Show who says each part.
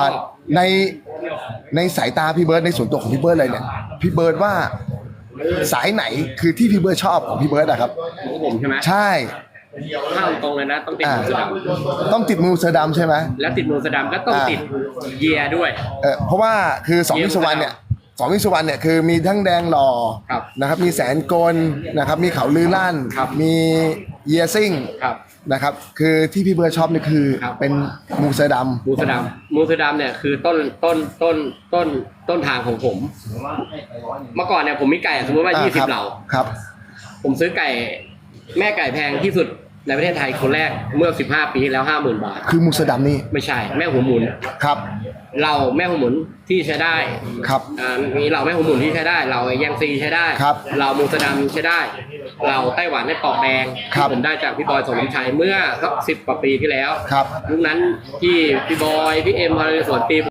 Speaker 1: อะในในสายตาพี่เบิร์ดในส่วนตัวของพี่เบิร์ดเลยเนี่ยพี่เบิร์ดว่าสายไหนคือที่พี่เบิร์ดชอบของพี่เบิร์ดอะครับ
Speaker 2: ของผมใช่ไหม
Speaker 1: ใช่
Speaker 2: เข้าตรงเลยนะต้องติด
Speaker 1: อ่า
Speaker 2: มือสะดำ
Speaker 1: ต้องติดมูเซอร์ดำใช่ไหม
Speaker 2: แล้วติดมือสะดำก็ต้อง
Speaker 1: อ่า
Speaker 2: ติดเยียร์ด้วย
Speaker 1: เออเพราะว่าคือสอง
Speaker 2: เยี่ยม
Speaker 1: วิศวรรณเนี่ย สองวิศวรรณเนี่ยคือมีทั้งแดงหล่อ
Speaker 2: ครับ
Speaker 1: นะครับ มีแสนกลนะครับ มีเขาลือลั่น
Speaker 2: ครับ
Speaker 1: มีเยียซิ่ง
Speaker 2: ครับ
Speaker 1: นะครับ คือที่พี่เบิร์ดชอบนี่คือ
Speaker 2: ครับ
Speaker 1: เป็นมูเซอร์ด
Speaker 2: มูสะดำมูสะดำเนี่ยคือต้นต้นต้นต้นต้นทางของผม เมื่อก่อนเนี่ยผมมีไก่สมมติำว่า
Speaker 1: อ่
Speaker 2: ยี่สิบ
Speaker 1: ครับ
Speaker 2: เหล่า
Speaker 1: ครับ
Speaker 2: ผมซื้อไก่แม่ไก่แพงที่สุด ในประเทศไทยคนแรกเมื่อ 15 ปีที่แล้ว 50,000 บาท
Speaker 1: คือมูเซอร์ดำนี่
Speaker 2: ไม่ใช่แม่หัวหมุน
Speaker 1: ครับ
Speaker 2: เราแม่หัวหมุนที่ใช้ได้
Speaker 1: ครับ
Speaker 2: อ่ามีเราแม่หัวหมุนที่ใช้ได้ เราแยงซีใช้ได้
Speaker 1: ครับ
Speaker 2: เรามูสะดำใช้ได้ เราไต้หวันในปอกแดง
Speaker 1: ครับ
Speaker 2: ที่ผมได้จากพี่บอยสมชัยเมื่อสักสิบกว่าปีที่แล้ว
Speaker 1: ครับ
Speaker 2: ยุคนั้นที่พี่บอยพี่เอ็มพอในสวนตีผม